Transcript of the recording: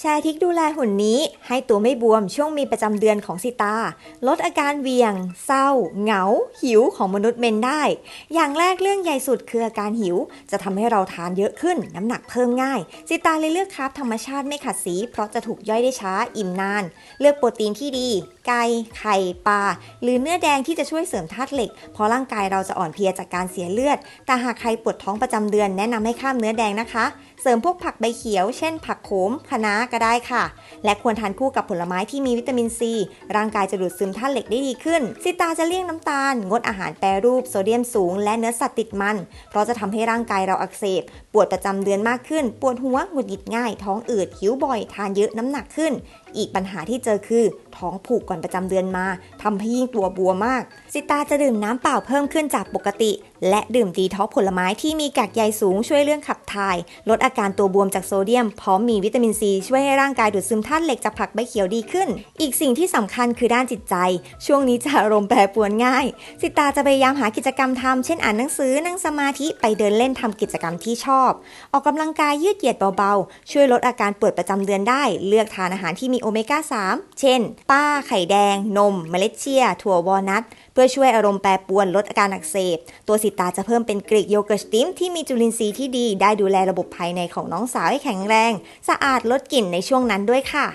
แชร์ทริกดูแลหุ่นนี้ให้ตัวไม่บวมช่วงมีประจำเดือนของสิตา ลดอาการเวียง เศร้า เหงา หิวของมนุษย์เมนได้ อย่างแรกเรื่องใหญ่สุดคืออาการหิว จะทำให้เราทานเยอะขึ้น น้ำหนักเพิ่มง่าย สิตาเลยเลือกคาร์บธรรมชาติไม่ขัดสี เพราะจะถูกย่อยได้ช้าอิ่มนาน เลือกโปรตีนที่ดี ไก่ไข่ปลาหรือเนื้อแดงที่จะช่วยเสริมธาตุเหล็ก เพราะร่างกายเราจะอ่อนเพลียจากการเสียเลือด แต่หากใครปวดท้องประจำเดือนแนะนำให้ข้ามเนื้อแดงนะคะ ริมพวกผักใบเขียว เช่น ผักโขมคะน้าก็ได้ค่ะ และควรทานคู่กับผลไม้ที่มีวิตามินซี ร่างกายจะดูดซึมธาตุเหล็กได้ดีขึ้นสิตาจะเลี่ยงน้ำตาล งดอาหารแปรรูปโซเดียมสูง และเนื้อสัตว์ติดมัน เพราะจะทำให้ร่างกายเราอักเสบ ปวดประจำเดือนมากขึ้น ปวดหัว หงุดหงิดง่าย ท้องอืด หิวบ่อย ทานเยอะน้ำหนักขึ้น อีกปัญหาที่เจอคือ ท้องผูกก่อนประจำเดือนมาทำให้ยิ่งตัวบวมมากสิตาจะดื่มน้ำเปล่าเพิ่มขึ้นจากปกติและดื่มดีท็อกผลไม้ที่มีกากใยสูงช่วยเรื่องขับถ่าย ลดอาการตัวบวมจากโซเดียม พร้อมมีวิตามินซีช่วยให้ร่างกายดูดซึมธาตุเหล็กจากผักใบเขียวดีขึ้น อีกสิ่งที่สำคัญคือด้านจิตใจ ช่วงนี้จะอารมณ์แปรปรวนง่าย สิตาจะพยายามหากิจกรรมทำเช่นอ่านหนังสือนั่งสมาธิไปเดินเล่นทำกิจกรรมที่ชอบ ออกกำลังกายยืดเหยียดเบาๆ ช่วยลดอาการปวดประจำเดือนได้ เลือกทานอาหารที่มีโอเมก้า3 เช่นป้าไข่แดง นม เมล็ดเชียถั่ววอลนัทเพื่อช่วยอารมณ์แปรปรวนลดอาการอักเสบตัวสิตาจะเพิ่มเป็นกรีกโยเกิร์ตสติมที่มีจุลินทรีย์ที่ดี ได้ดูแลระบบภายในของน้องสาวให้แข็งแรง สะอาดลดกลิ่นในช่วงนั้นด้วยค่ะ